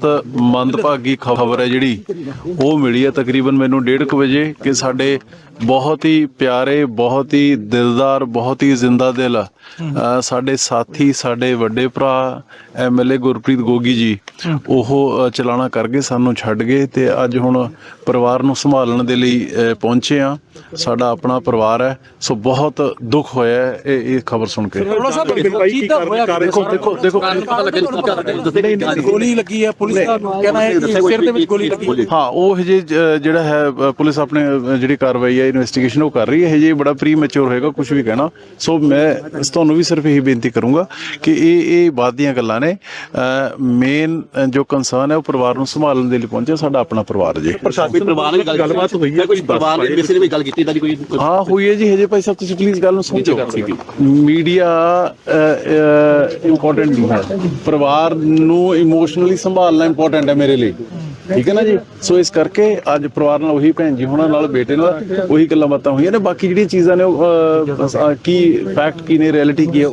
ਮੰਦਭਾਗੀ ਖਬਰ ਹੈ ਜਿਹੜੀ। ਉਹ ਮਿਲੀ ਹੈ ਤਕਰੀਬਨ ਮੈਨੂੰ 1:30 ਵਜੇ ਕਿ ਸਾਡੇ ਬਹੁਤ ਹੀ ਪਿਆਰੇ, ਬਹੁਤ ਹੀ ਦਿਲਦਾਰ, ਬਹੁਤ ਹੀ ਜ਼ਿੰਦਾ ਦਿਲ ਸਾਡੇ ਸਾਥੀ, ਸਾਡੇ ਵੱਡੇ ਭਰਾ ਐਮਐਲਏ ਗੁਰਪ੍ਰੀਤ ਗੋਗੀ ਜੀ, ਉਹ ਚਲਾਣਾ ਕਰ ਗਏ, ਸਾਨੂੰ ਛੱਡ ਗਏ ਤੇ ਅੱਜ ਹੁਣ ਪਰਿਵਾਰ ਨੂੰ ਸੰਭਾਲਣ ਦੇ ਲਈ ਪਹੁੰਚੇ ਆ ਸਾਡਾ ਆਪਣਾ ਪਰਿਵਾਰ ਹੈ ਸੋ ਬਹੁਤ ਦੁੱਖ ਹੋਇਆ ਹੈ ਇਹ ਇਹ ਖਬਰ ਸੁਣ ਕੇ। ਰੋਲਾ ਸਾਹਿਬ ਕੀ ਹੋਇਆ ਦੇਖੋ ਦੇਖੋ ਦੇਖੋ। ਗੋਲੀ ਲੱਗੀ ਹੈ ਪੁਲਿਸ ਦਾ ਕਹਿਣਾ ਹੈ ਕਿ ਸਿਰ ਦੇ ਵਿੱਚ ਗੋਲੀ ਲੱਗੀ ਹਾਂ। ਉਹ ਹਜੇ ਜਿਹੜਾ ਹੈ ਪੁਲਿਸ ਆਪਣੇ ਜਿਹੜੀ ਕਾਰਵਾਈ ਹੈ ਇਨਵੈਸਟੀਗੇਸ਼ਨ ਉਹ ਕਰ ਰਹੀ ਹੈ ਹਜੇ ਬੜਾ ਪ੍ਰੀ ਮੈਚੁਰ ਹੋਏਗਾ ਕੁਝ ਵੀ ਕਹਿਣਾ। ਸੋ ਮੈਂ ਤੁਹਾਨੂੰ ਵੀ ਸਿਰਫ ਇਹੀ ਬੇਨਤੀ ਕਰੂੰਗਾ ਕਿ ਇਹ ਇਹ ਬਾਤ ਦੀਆਂ ਗੱਲਾਂ ਨੇ। ਮੇਨ ਜੋ ਕੰਸਰਨ ਹੈ ਉਹ ਪਰਿਵਾਰ ਨੂੰ ਸੰਭਾਲਣ ਦੇ ਲਈ ਪਹੁੰਚਿਆ ਸਾਡਾ ਆਪਣਾ ਪਰਿਵਾਰ ਜੀ। ਕੋਈ ਪਰਿਵਾਰ ਨਾਲ ਗੱਲ ਗੱਲਬਾਤ ਹੋਈ ਹੈ ਕੋਈ ਪਰਿਵਾਰ ਦੇ ਕਿਸੇ ਨੇ ਵੀ ਗੱਲ ਕੀਤੀ ਤਾਂ ਕੋਈ ਹਾਂ ਹੋਈ ਹੈ ਜੀ ਹਜੇ ਭਾਈ ਸਾਹਿਬ ਤੁਸੀਂ ਪਲੀਜ਼ ਗੱਲ ਨੂੰ ਸਮਝੋ। ਮੀਡੀਆ ਇੰਪੋਰਟੈਂਟ ਨਹੀਂ ਹੈ। ਪਰਿਵਾਰ ਨੂੰ ਇਮੋਸ਼ਨਲੀ ਸੰਭਾਲਣਾ ਇੰਪੋਰਟੈਂਟ ਹੈ ਮੇਰੇ ਲਈ। ਠੀਕ ਹੈ ਨਾ ਜੀ? ਸੋ ਇਸ ਕਰਕੇ ਅੱਜ ਪਰਿਵਾਰ ਨਾਲ ਉਹੀ ਭੈਣ ਜੀ ਹੋਣਾ ਨਾਲ ਬੇਟੇ ਨਾਲ ਉਹੀ ਗੱਲਾਂ ਬਾਤਾਂ ਹੋਈਆਂ ਨੇ। ਬਾਕੀ ਜਿਹੜੀਆਂ ਚੀਜ਼ਾਂ ਨੇ ਉਹ ਕੀ ਫੈਕਟ ਕੀ ਨੇ ਰਿਐਲਿਟੀ ਕੀ ਹੈ